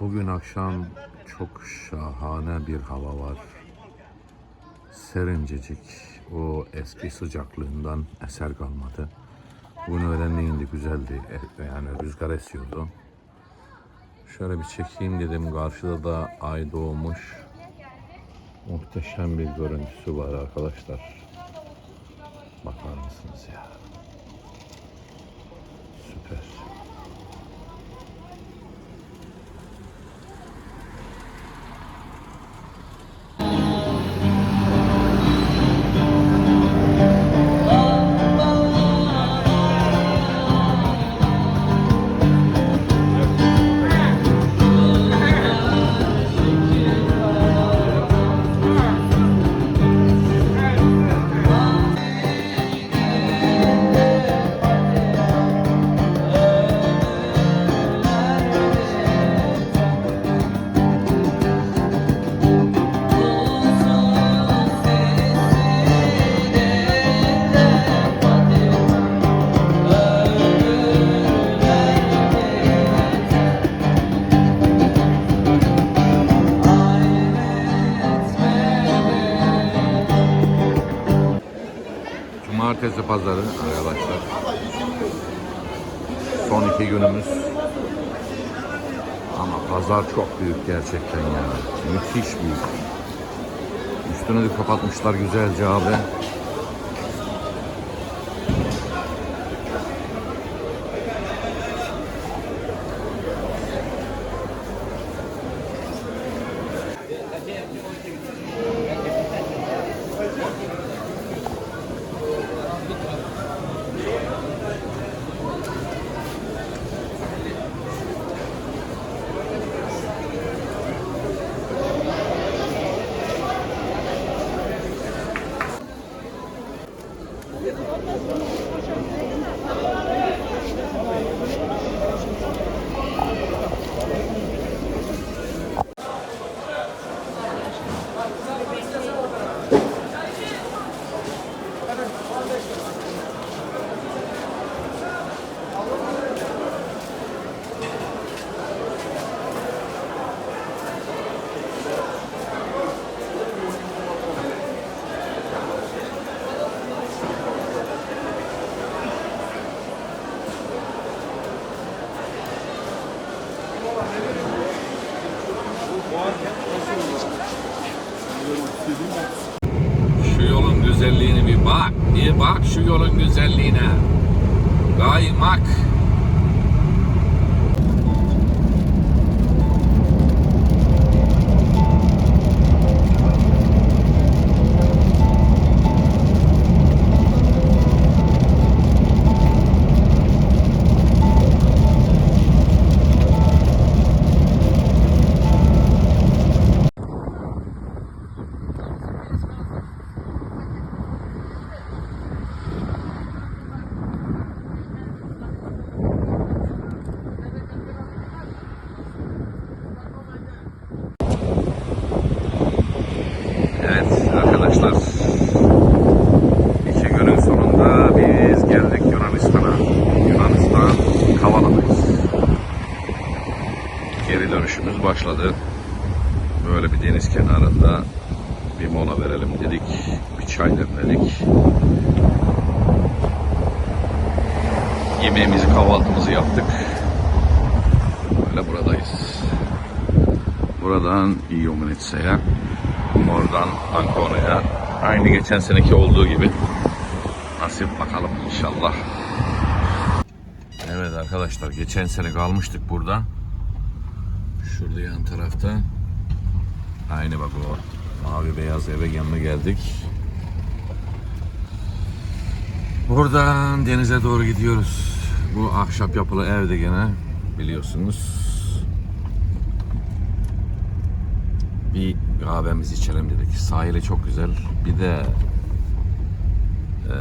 Bugün akşam çok şahane bir hava var. Serincecik. O eski sıcaklığından eser kalmadı. Bugün öğlenleyin de güzeldi. E- Yani rüzgar esiyordu. Şöyle bir çekeyim dedim. Karşıda da ay doğmuş. Muhteşem bir görüntüsü var arkadaşlar. Bakar mısınız ya? Cumartesi pazarı arkadaşlar. Son iki günümüz. Ama pazar çok büyük gerçekten ya. Müthiş büyük. Üstünü de kapatmışlar güzelce abi. Şu yolun güzelliğini bir bak. Bir bak şu yolun güzelliğine. Kaymak. Başladı. Böyle bir deniz kenarında bir mola verelim dedik. Bir çay demledik. Yemeğimizi, kahvaltımızı yaptık. Böyle buradayız. Buradan Iomenitse'ye, oradan Ankona'ya, aynı geçen seneki olduğu gibi nasip bakalım inşallah. Evet arkadaşlar geçen sene kalmıştık burada. Şurada yan tarafta. Aynı bak o mavi beyaz eve yanına geldik. Buradan denize doğru gidiyoruz. Bu ahşap yapılı evde gene biliyorsunuz. Bir kahvemizi içelim dedik. Sahili çok güzel. Bir de eee,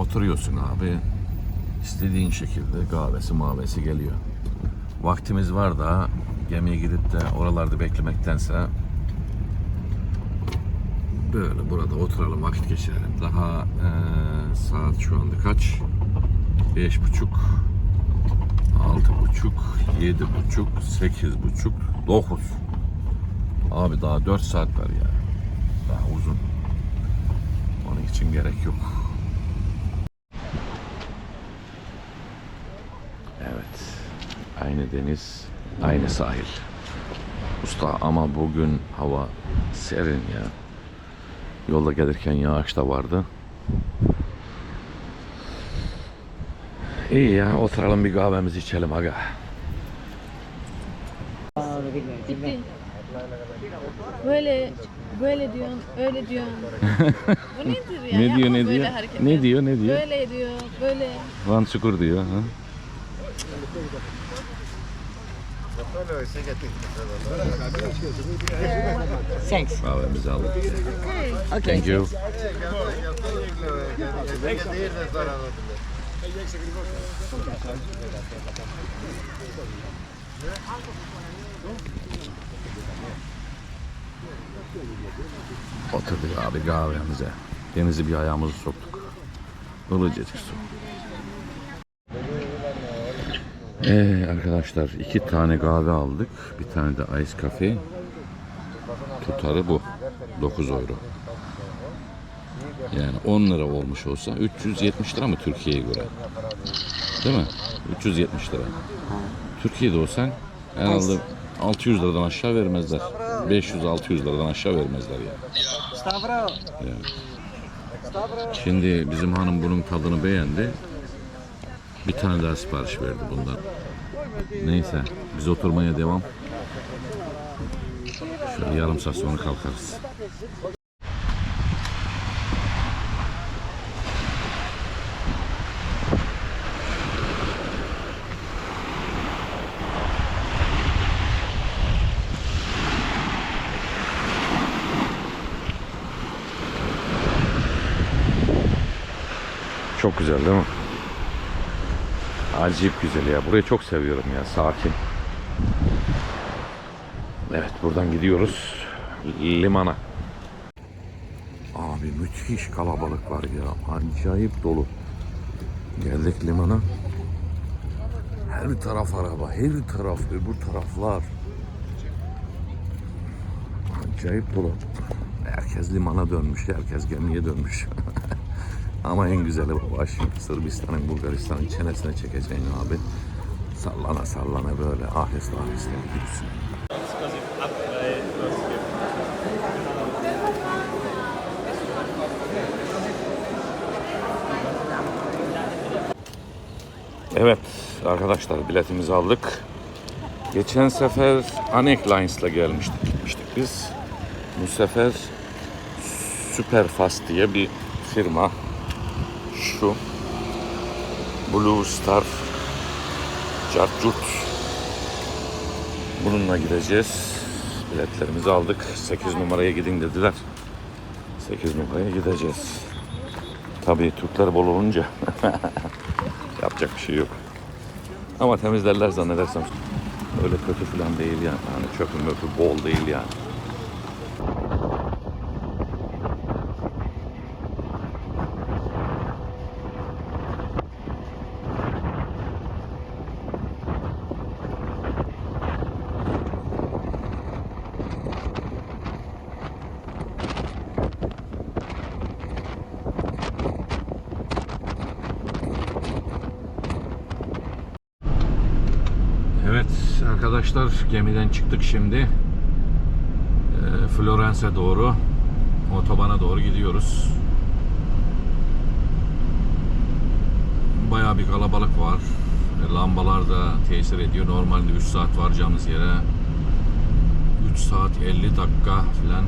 oturuyorsun abi. İstediğin şekilde kahvesi mavesi geliyor. Vaktimiz var da gemiye gidip de oralarda beklemektense böyle burada oturalım vakit geçirelim. Daha eee, saat şu anda kaç? Beş buçuk Altı buçuk, yedi buçuk, sekiz buçuk, dokuz. Abi daha dört saat var ya. Daha uzun. Onun için gerek yok. Evet. Aynı deniz, aynı sahil. Usta ama bugün hava serin ya. Yolda gelirken yağış da vardı. İyi ya oturalım bir kahvemizi içelim aga. Bitti. Böyle böyle diyorsun, öyle diyorsun. Bu nedir ya? Ne Yapma diyor ne böyle diyor? hareketler. Ne diyor ne diyor? Böyle diyor, böyle. Van Çukur diyor. Ha? Thanks. Kahvemizi aldık. Hey, Thank you. Oturduk abi kahvemize. Denizi bir ayağımızı soktuk. Ilıcacık su. Ee, arkadaşlar iki tane kahve aldık. Bir tane de ice cafe. Tutarı bu. 9 euro. Yani 10 lira olmuş olsa 370 lira mı Türkiye'ye göre? Değil mi? 370 lira. Türkiye'de olsan herhalde 600 liradan aşağı vermezler. 500-600 liradan aşağı vermezler ya. Stavro. Şimdi bizim hanım bunun tadını beğendi. Bir tane daha sipariş verdi bundan. Neyse biz oturmaya devam. Şöyle yarım saat sonra kalkarız. Çok güzel değil mi? Acayip güzel ya. Burayı çok seviyorum ya. Sakin. Evet buradan gidiyoruz limana. Abi müthiş kalabalık var ya. Acayip dolu. Geldik limana. Her taraf araba, her taraf öbür taraflar. Acayip dolu. Herkes limana dönmüş, herkes gemiye dönmüş. Ama en güzeli bu baş. Sırbistan'ın, Bulgaristan'ın çenesine çekeceğin abi. Sallana sallana böyle aheste aheste gidiyorsun. Evet arkadaşlar biletimizi aldık. Geçen sefer Anek Lines'la gelmiştik, gitmiştik biz. Bu sefer Superfast diye bir firma. Şu Blue Star Cartcut. Bununla gideceğiz. Biletlerimizi aldık. 8 numaraya gidin dediler. 8 numaraya gideceğiz. Tabii Türkler bol olunca yapacak bir şey yok. Ama temizlerler zannedersem. Öyle kötü falan değil yani. Yani çöpü möpü bol değil yani. Evet arkadaşlar gemiden çıktık şimdi. Ee, Florence'e doğru otobana doğru gidiyoruz. Bayağı bir kalabalık var. E, Lambalar da tesir ediyor. Normalde 3 saat varacağımız yere 3 saat 50 dakika falan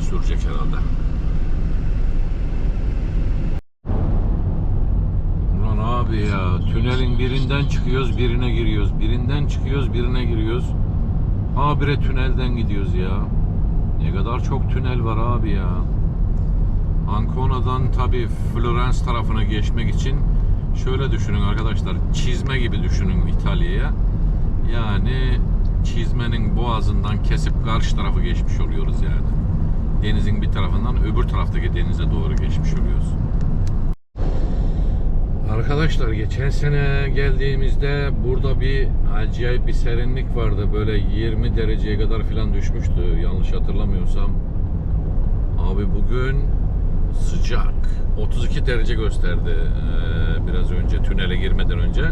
sürecek herhalde. Abi ya tünelin birinden çıkıyoruz birine giriyoruz. Birinden çıkıyoruz birine giriyoruz. Habire tünelden gidiyoruz ya. Ne kadar çok tünel var abi ya. Ancona'dan tabi Florence tarafına geçmek için şöyle düşünün arkadaşlar. Çizme gibi düşünün İtalya'ya. Yani çizmenin boğazından kesip karşı tarafı geçmiş oluyoruz yani. Denizin bir tarafından öbür taraftaki denize doğru geçmiş oluyoruz. Arkadaşlar geçen sene geldiğimizde burada bir acayip bir serinlik vardı. Böyle 20 dereceye kadar filan düşmüştü yanlış hatırlamıyorsam. Abi bugün sıcak. 32 derece gösterdi biraz önce tünele girmeden önce.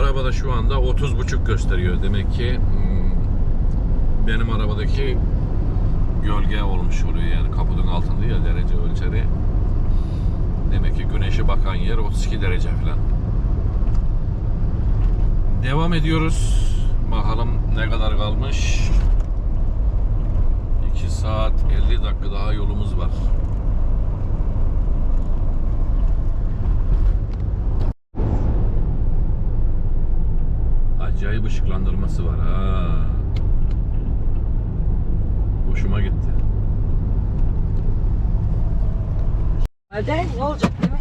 Arabada şu anda 30,5 gösteriyor. Demek ki hmm, benim arabadaki gölge olmuş oluyor yani kapının altında ya derece ölçeri. Demek ki güneşe bakan yer 32 derece falan. Devam ediyoruz. Bakalım ne kadar kalmış. 2 saat 50 dakika daha yolumuz var. Acayip ışıklandırması var ha. Hoşuma gitti. Hadi ne olacak değil mi?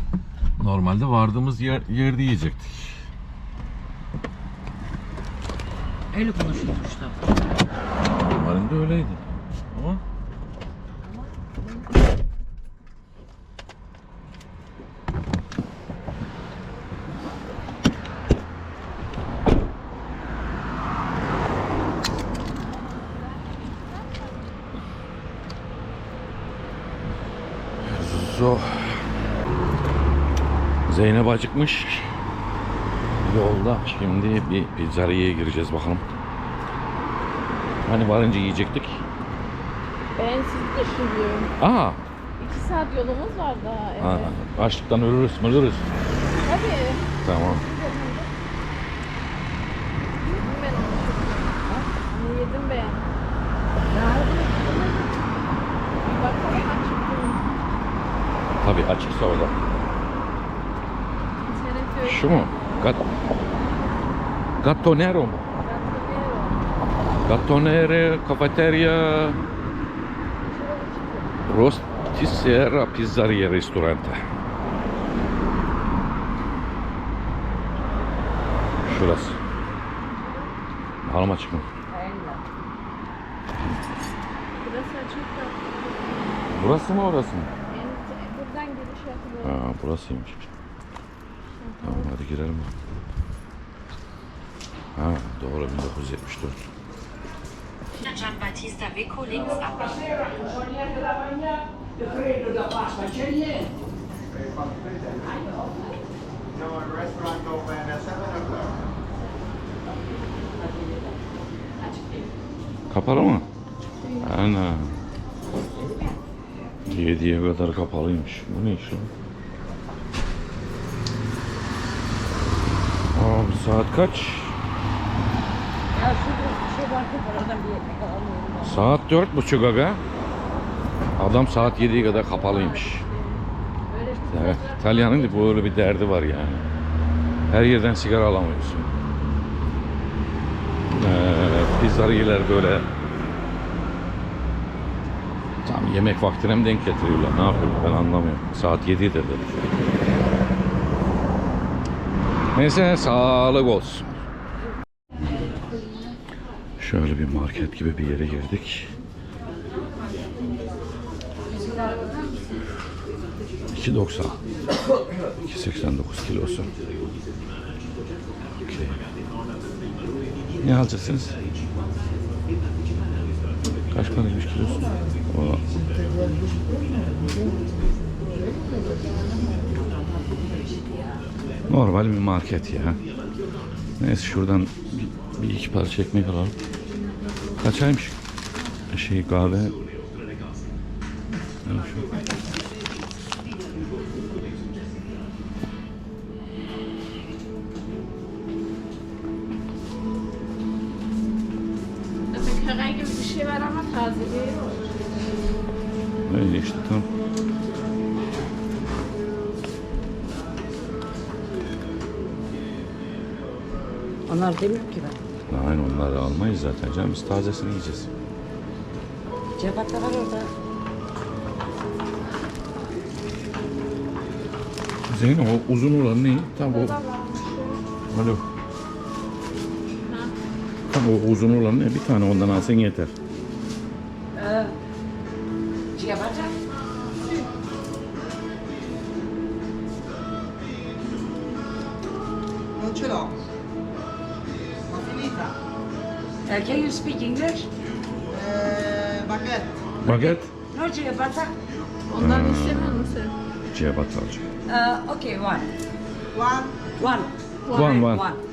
Normalde vardığımız yer, yerde yiyecektik. Öyle konuşulmuştu. Normalde öyleydi. Ama Zo. Zeynep acıkmış. Yolda şimdi bir pizzeriye gireceğiz bakalım. Hani varınca yiyecektik. Ben sizi düşünüyorum. Aa, 2 saat yolumuz var daha. Evet. ha, açlıktan ölürüz, ölürüz. Tabii. Tamam. Ben onu. Yedim? Tabii açıksa orada. Şu mu? Gat Gattonero mu? Gattonere, kafeterya, Rosticera Pizzeria Ristorante. Şurası. Bakalım açık mı? Burası açık da. Burası mı orası mı? Buradan giriş yapılıyor. Ha burasıymış. Tamam hadi girelim. Ha doğru 1974. Giambattista Vico links ab. Kapalı mı? Ana. 7'ye kadar kapalıymış. Bu ne iş lan? Abi saat kaç? Ya şurada bir şey oradan bir ekmek. Saat dört buçuk aga. Adam saat 7'ye kadar kapalıymış. Evet, İtalyan'ın da böyle bir derdi var yani. Her yerden sigara alamıyorsun. Ee, pizzeriyeler böyle tam yemek vaktine mi denk getiriyorlar? Ne yapıyorlar ben anlamıyorum. Saat 7 dedi. Neyse sağlık olsun. Şöyle bir market gibi bir yere girdik. 2.90 2.89 kilosu. Okey. Ne alacaksınız? Kaç paraymış kilosu? Normal bir market ya. Neyse şuradan bir, bir iki parça ekmek alalım. Kaçaymış? Şey kahve. Bäckerei gibi bir şey var ama taze değil. Öyle işte tamam. Onlar demiyor ki ben. Aynen onları almayız zaten canım. Biz tazesini yiyeceğiz. Cepat da var orada. Zeynep o uzun olan ne? Tam o. Alo. Tam o uzun olan ne? Bir tane ondan alsan yeter. Uh, can you speak English? Baguette. Baget. No, ciabatta. Ondan istemiyor musun? Cihabat alacağım. Uh, okay, one. One. One. One, one. One.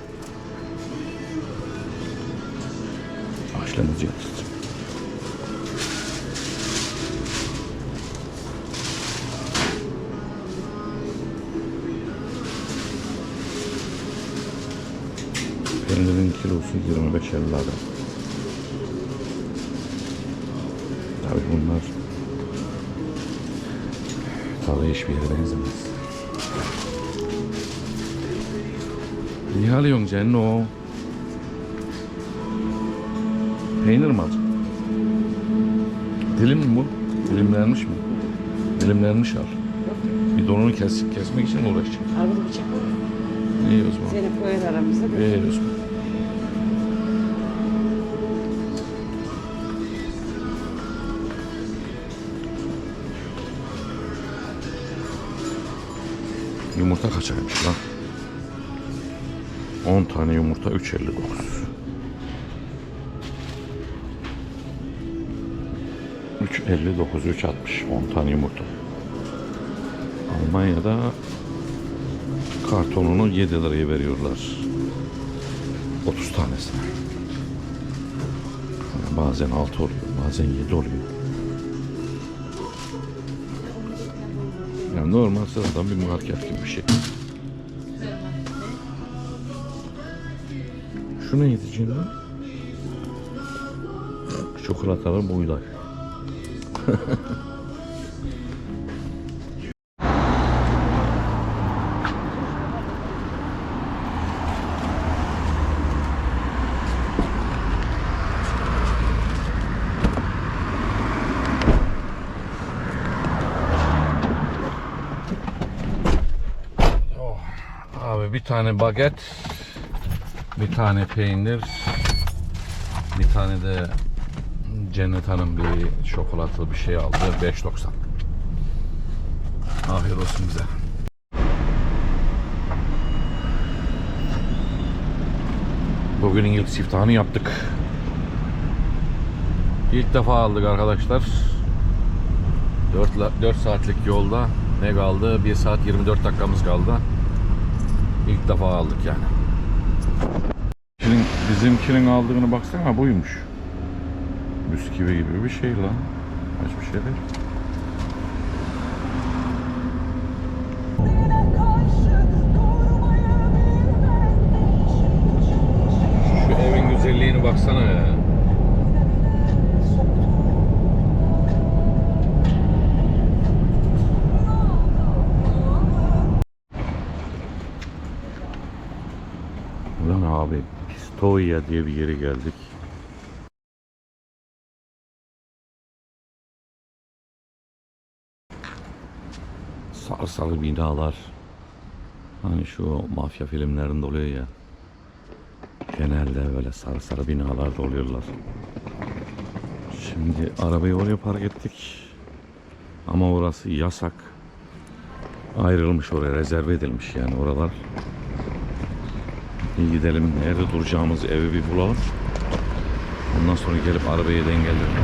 Peynirin kilosu 25 50 lira. Tabii bunlar tadı hiçbir yere benzemez. Niye alıyorsun Cenno? Peynir mi alacaksın? Dilim mi bu? Dilimlenmiş mi? Dilimlenmiş al. Bir donunu kes, kesmek için mi uğraşacaksın? Al bunu bıçak. İyi o zaman. Seni koyar aramızda. Ver o zaman. Yumurta kaçaymış lan? 10 tane yumurta 3.59. Üç 59, 3 60, 10 tane yumurta. Almanya'da kartonunu 7 liraya veriyorlar. 30 tanesine. Yani bazen 6 oluyor, bazen 7 oluyor. Yani normal sıradan bir market gibi bir şey. Şu neydi şimdi? Çikolatalı buğday. Abi bir tane baget, bir tane peynir, bir tane de Cennet Hanım bir çikolatalı bir şey aldı. 5.90. Afiyet olsun bize. Bugünün ilk siftahını yaptık. İlk defa aldık arkadaşlar. 4, 4 saatlik yolda ne kaldı? 1 saat 24 dakikamız kaldı. İlk defa aldık yani. Bizimkinin, bizimkinin aldığını baksana buymuş. Bisküvi gibi bir şey lan. Hiçbir şey değil. Pistoia diye bir yere geldik. Sarı binalar. Hani şu mafya filmlerinde oluyor ya. Genelde böyle sarı sarı binalarda oluyorlar. Şimdi arabayı oraya park ettik. Ama orası yasak. Ayrılmış oraya rezerve edilmiş yani oralar. Bir gidelim nerede duracağımız evi bir bulalım. Ondan sonra gelip arabayı dengelerim.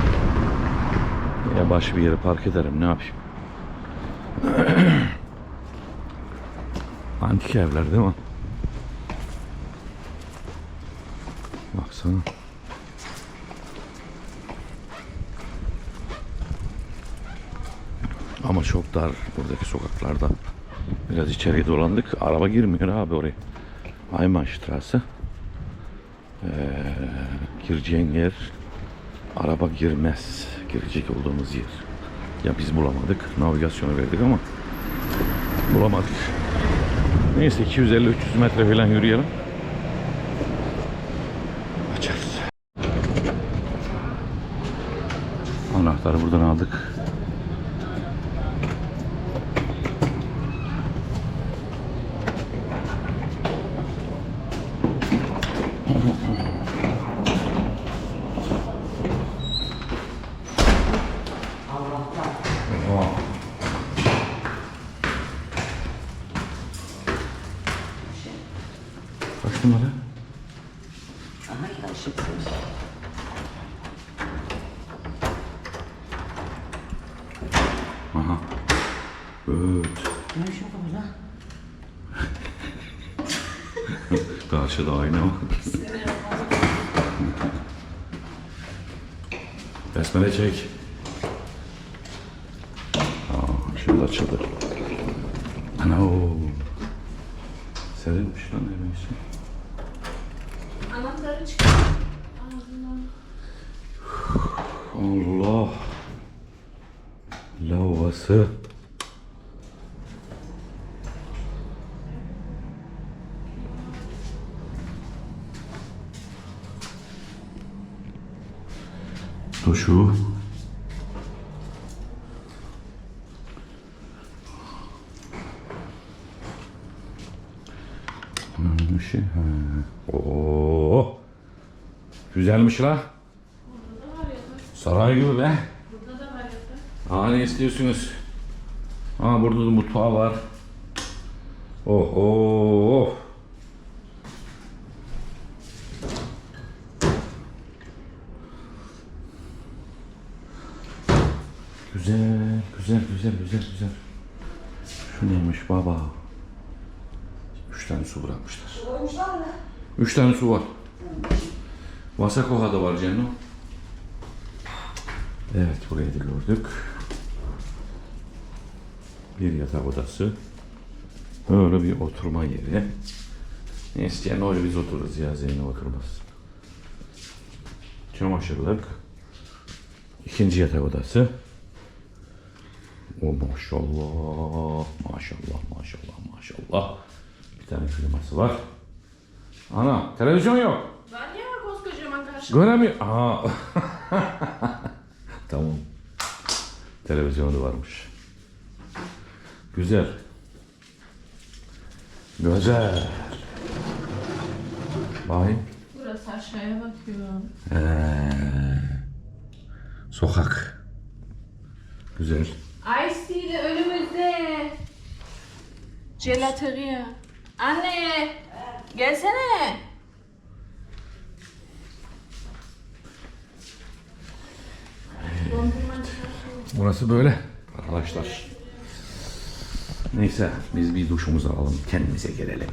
Ya baş bir yere park ederim ne yapayım. Antik evler değil mi? Baksana. Ama çok dar buradaki sokaklarda. Biraz içeriye dolandık. Araba girmiyor abi oraya. Aymanstrasse. Ee, gireceğin yer araba girmez. Girecek olduğumuz yer. Ya biz bulamadık. Navigasyonu verdik ama bulamadık. Neyse 250-300 metre falan yürüyelim. Açarız. Anahtarı buradan aldık. Işık. Aha. Evet. Ne ışık burada? Karşıda ayna var. Besmele çek. Aa, şimdi açıldı. Ana o. Serilmiş lan neyse. İşi. he. Oo. Güzelmiş la. Saray gibi be. Aa ne istiyorsunuz? Aa burada da mutfağı var. Oh oh oh. Güzel, güzel, güzel, güzel. Şu neymiş baba? Üç tane su bırakmışlar. Üç tane su var. Vasakoha da var Cenno. Evet burayı da gördük. Bir yatak odası. Böyle bir oturma yeri. Ne isteyen öyle biz otururuz ya Zeynep oturmaz. Çamaşırlık. İkinci yatak odası. O maşallah, maşallah, maşallah, maşallah. Bir tane kliması var. Ana, televizyon yok. Var ya koskocaman karşı. Göremiyor. Aa. tamam. Televizyonu varmış. Güzel. Güzel. Vay. Burası aşağıya bakıyor. Ee, sokak. Güzel. Ice de önümüzde. Jelateria. Anne. Gelsene. Burası böyle arkadaşlar. Neyse biz bir duşumuzu alalım kendimize gelelim.